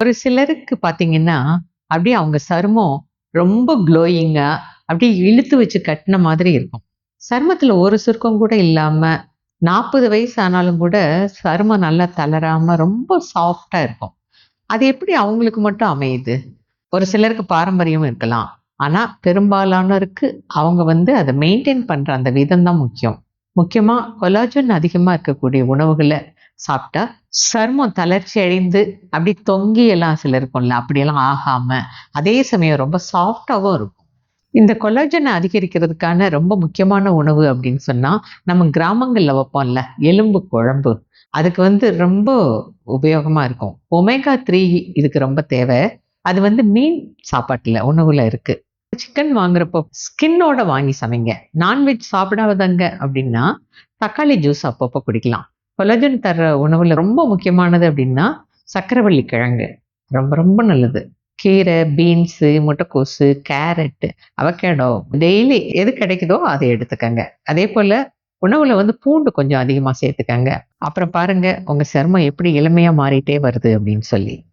ஒரு சிலருக்கு பார்த்தீங்கன்னா, அப்படியே அவங்க சருமம் ரொம்ப க்ளோயிங்கா அப்படியே இழுத்து வச்சு கட்டின மாதிரி இருக்கும். சருமத்தில ஒரு சுருக்கம் கூட இல்லாம, 40 வயசு ஆனாலும் கூட சருமம் நல்லா தளராம ரொம்ப சாஃப்ட்டா இருக்கும். அது எப்படி அவங்களுக்கு மட்டும் அமையுது? ஒரு சிலருக்கு பாரம்பரியம் இருக்கலாம். ஆனா, பெரும்பாலானோருக்கு அவங்க வந்து அத மெயின்டெயின் பண்ற அந்த விதம் தான் முக்கியம். முக்கியமா கொலாஜன் அதிகமா இருக்கக்கூடிய உணவுகள சாப்பிட்டா, சருமம் தளர்ச்சி அழிந்து அப்படி தொங்கி எல்லாம் சில இருக்கும்ல, அப்படியெல்லாம் ஆகாம, அதே சமயம் ரொம்ப சாஃப்டாகவும் இருக்கும். இந்த கொலாஜனை அதிகரிக்கிறதுக்கான ரொம்ப முக்கியமான உணவு அப்படின்னு சொன்னா, நம்ம கிராமங்கள்ல வைப்போம்ல, எலும்பு குழம்பு. அதுக்கு வந்து ரொம்ப உபயோகமா இருக்கும். ஒமேகா த்ரீ இதுக்கு ரொம்ப தேவை. அது வந்து மீன் சாப்பாட்டுல, உணவுல இருக்கு. சிக்கன் வாங்குறப்போ ஸ்கின்னோட வாங்கி சமைங்க. நான்வெஜ் சாப்பிடாதவங்க அப்படின்னா, தக்காளி ஜூஸ் அப்பப்போ குடிக்கலாம். கொலஜன் தர்ற உணவில் ரொம்ப முக்கியமானது அப்படின்னா, சக்கரவள்ளி கிழங்கு. ரொம்ப ரொம்ப நல்லது. கீரை, பீன்ஸு, முட்டைக்கோசு, கேரட், அவகேடோ டெய்லி எது கிடைக்குதோ அதை எடுத்துக்கங்க. அதே போல் உணவில் வந்து பூண்டு கொஞ்சம் அதிகமாக சேர்த்துக்கங்க. அப்புறம் பாருங்கள் உங்கள் சருமம் எப்படி இளமையாக மாறிட்டே வருது அப்படின்னு சொல்லி.